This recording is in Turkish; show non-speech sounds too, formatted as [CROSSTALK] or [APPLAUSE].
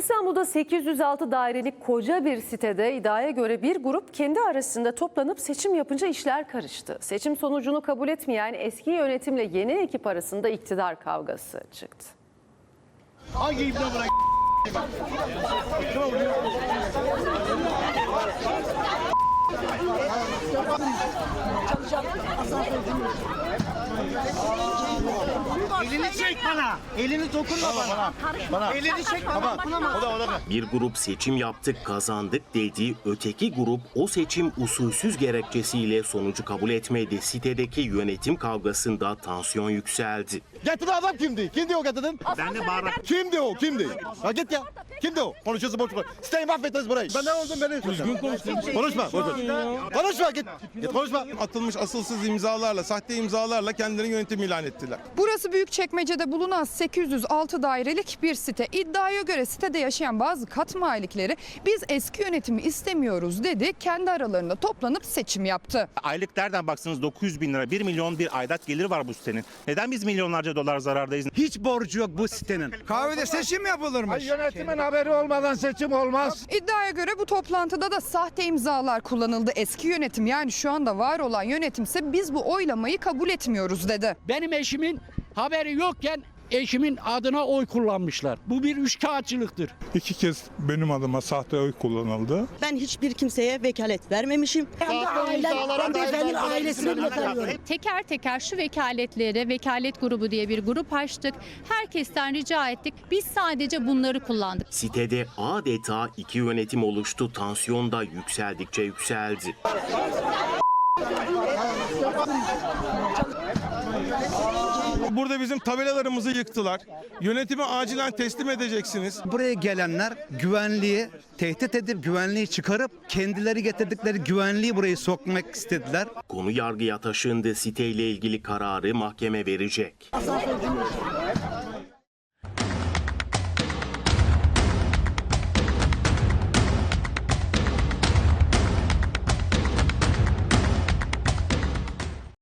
İstanbul'da 806 dairelik koca bir sitede iddiaya göre bir grup kendi arasında toplanıp seçim yapınca işler karıştı. Seçim sonucunu kabul etmeyen eski yönetimle yeni ekip arasında iktidar kavgası çıktı. Hangi ibne bırak? Elini çek bana. Elini dokunma bana. Bana. Elini çek bana. Dokunma. O da o da. Bir grup seçim yaptık kazandık dedi. Öteki grup o seçim usulsüz gerekçesiyle sonucu kabul etmedi. Sitedeki yönetim kavgasında tansiyon yükseldi. Getiren adam kimdi? Kimdi o getirdin? Ben de bağırarak. Kimdi o? Kimdi? Ha git ya. Kimdi o? Konuşuyorsun boş boş. Siteyi mahvettiniz burayı. Ben ne oldum beni? Düzgün konuş. Konuşma. Boş boş. Konuşma git. Git konuşma. atılmış asılsız imzalarla, sahte imzalarla kendilerini yönetim ilan ettiler. Burası Büyükçekmece'de bulunan 806 dairelik bir site. İddiaya göre sitede yaşayan bazı kat malikleri biz eski yönetimi istemiyoruz dedi. Kendi aralarında toplanıp seçim yaptı. Aylık nereden baksanız 900 bin lira, 1 milyon bir aidat geliri var bu sitenin. Neden biz milyonlarca dolar zarardayız? Hiç borcu yok bu sitenin. Kahvede seçim yapılırmış. Yönetimin haberi olmadan seçim olmaz. İddiaya göre bu toplantıda da sahte imzalar kullanıldı. Eski yönetim yani şu anda var olan yönetimse biz bu oylamayı kabul etmiyoruz dedi. benim eşimin haberi yokken eşimin adına oy kullanmışlar. Bu bir üçkağıtçılıktır. İki kez benim adıma sahte oy kullanıldı. Ben hiçbir kimseye vekalet vermemişim. Ben beyefendinin ailesini bile tanıyorum. Teker teker şu vekaletleri, vekalet grubu diye bir grup açtık. Herkesten rica ettik. Biz sadece bunları kullandık. Sitede adeta iki yönetim oluştu. Tansiyon da yükseldikçe yükseldi. [LAUGHS] Burada bizim tabelalarımızı yıktılar. Yönetimi acilen teslim edeceksiniz. Buraya gelenler güvenliği tehdit edip güvenliği çıkarıp kendileri getirdikleri güvenliği buraya sokmak istediler. Konu yargıya taşındı. Siteyle ilgili kararı mahkeme verecek.